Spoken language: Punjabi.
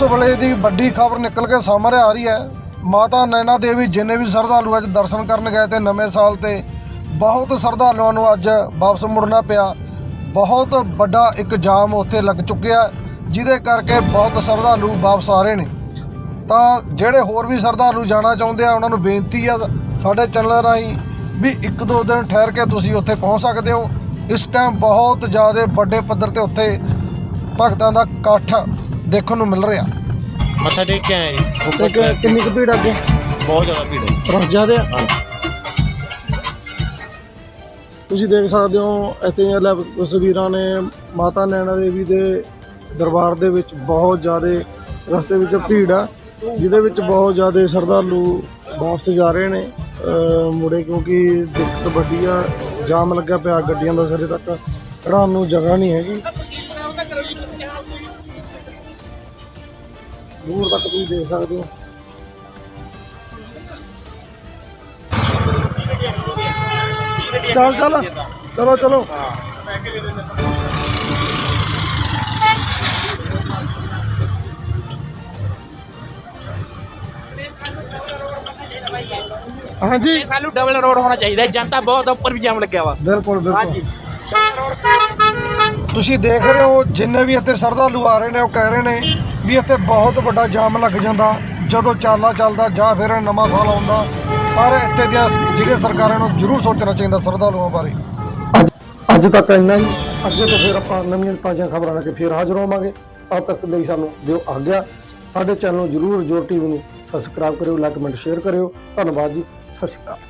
ਇਸ ਵੇਲੇ ਦੀ ਵੱਡੀ ਖਬਰ ਨਿਕਲ ਕੇ ਸਾਹਮਣੇ ਆ ਰਹੀ ਹੈ। ਮਾਤਾ ਨੈਣਾ ਦੇਵੀ ਜਿੰਨੇ ਵੀ ਸ਼ਰਧਾਲੂ ਅੱਜ ਦਰਸ਼ਨ ਕਰਨ ਗਏ ਤੇ ਨਵੇਂ ਸਾਲ ਤੇ ਬਹੁਤ ਸ਼ਰਧਾਲੂਆਂ ਨੂੰ ਅੱਜ ਵਾਪਸ ਮੁੜਨਾ ਪਿਆ। ਬਹੁਤ ਵੱਡਾ ਇੱਕ ਜਾਮ ਉੱਥੇ ਲੱਗ ਚੁੱਕਿਆ ਜਿਹਦੇ ਕਰਕੇ ਬਹੁਤ ਸ਼ਰਧਾਲੂ ਵਾਪਸ ਆ ਰਹੇ ਨੇ। ਤਾਂ ਜਿਹੜੇ ਹੋਰ ਵੀ ਸ਼ਰਧਾਲੂ ਜਾਣਾ ਚਾਹੁੰਦੇ ਆ, ਉਹਨਾਂ ਨੂੰ ਬੇਨਤੀ ਆ ਸਾਡੇ ਚੈਨਲ ਰਾਹੀਂ ਵੀ ਇੱਕ ਦੋ ਦਿਨ ਠਹਿਰ ਕੇ ਤੁਸੀਂ ਉੱਥੇ ਪਹੁੰਚ ਸਕਦੇ ਹੋ। ਇਸ ਟਾਈਮ ਬਹੁਤ ਜ਼ਿਆਦਾ ਵੱਡੇ ਪੱਧਰ ਤੇ ਉੱਥੇ ਭਗਤਾਂ ਦਾ ਇਕੱਠ ਦੇਖਣ ਨੂੰ ਮਿਲ ਰਿਹਾ। ਮੱਥਾ ਟੇਕ ਕੇ ਆਏ ਜੀ। ਉੱਪਰ ਕਿ- ਕਿੰਨੀ ਕੁ ਭੀੜ ਅੱਗੇ? ਬਹੁਤ ਜ਼ਿਆਦਾ ਭੀੜ ਹੈ। ਰਸ ਜ਼ਿਆਦੇ ਆ? ਤੁਸੀਂ ਦੇਖ ਸਕਦੇ ਹੋ ਇੱਥੇ ਇਹ ਲੈ ਤਸਵੀਰਾਂ ਨੇ। ਮਾਤਾ ਨੈਣਾ ਦੇਵੀ ਦੇ ਦਰਬਾਰ ਦੇ ਵਿੱਚ ਬਹੁਤ ਜ਼ਿਆਦਾ ਰਸਤੇ ਵਿੱਚ ਭੀੜ ਆ ਜਿਹਦੇ ਵਿੱਚ ਬਹੁਤ ਜ਼ਿਆਦਾ ਸ਼ਰਧਾਲੂ ਵਾਪਸ ਜਾ ਰਹੇ ਨੇ। ਅਹ ਮੁੜੇ ਕਿਉਂਕਿ ਦਿੱਕਤ ਵੱਡੀ ਆ ਜਾਮ ਲੱਗਿਆ ਪਿਆ ਗੱਡੀਆਂ ਦਾ ਸਿਰੇ ਤੱਕ। ਖੜਾਉਣ ਨੂੰ ਜਗ੍ਹਾ ਨਹੀਂ ਹੈਗੀ। ਦੂਰ ਤੱਕ ਤੁਸੀਂ ਦੇਖ ਸਕਦੇ ਹੋ। ਚੱਲ ਚੱਲ। ਚਲੋ ਚਲੋ। ਹਾਂਜੀ। ਸਾਨੂੰ ਡਬਲ ਰੋਡ ਹੋਣਾ ਚਾਹੀਦਾ। ਜਨਤਾ ਬਹੁਤ ਉੱਪਰ ਵੀ ਜਾਮ ਲੱਗਿਆ ਵਾ। ਬਿਲਕੁਲ ਬਿਲਕੁਲ। ਹਾਂਜੀ। ਤੁਸੀਂ ਦੇਖ ਰਹੇ ਹੋ, ਜਿੰਨੇ ਵੀ ਇੱਥੇ ਸ਼ਰਧਾਲੂ ਆ ਰਹੇ ਨੇ, ਉਹ ਕਹਿ ਰਹੇ ਨੇ ਵੀ ਇੱਥੇ ਬਹੁਤ ਵੱਡਾ ਜਾਮ ਲੱਗ ਜਾਂਦਾ। ਜਦੋਂ ਚਾਲਾ ਚੱਲਦਾ, ਜਾਂ ਫਿਰ ਨਵਾਂ ਸਾਲ ਆਉਂਦਾ, ਪਰ ਇੱਥੇ ਦੀਆਂ ਜਿਹੜੇ ਸਰਕਾਰਾਂ ਨੂੰ ਜ਼ਰੂਰ ਸੋਚਣਾ ਚਾਹੀਦਾ ਸ਼ਰਧਾਲੂਆਂ ਬਾਰੇ। ਅੱਜ ਅੱਜ ਤੱਕ ਇੰਨਾ ਹੀ। ਅੱਗੇ ਤੋਂ ਫਿਰ ਆਪਾਂ ਨਵੀਆਂ ਤਾਜ਼ੀਆਂ ਖਬਰਾਂ ਲੈ ਕੇ ਫਿਰ ਹਾਜ਼ਰ ਹੋਵਾਂਗੇ। ਤਦ ਤੱਕ ਲਈ ਸਾਨੂੰ ਦਿਓ ਆਗਿਆ। ਸਾਡੇ ਚੈਨਲ ਨੂੰ ਜ਼ਰੂਰ ਜੋਰ ਟੀਵੀ ਨੂੰ ਸਬਸਕ੍ਰਾਈਬ ਕਰਿਓ ਲਾਈਕ ਕਮੈਂਟ ਸ਼ੇਅਰ ਕਰਿਓ। ਧੰਨਵਾਦ ਜੀ। ਸਤਿ ਸ਼੍ਰੀ ਅਕਾਲ।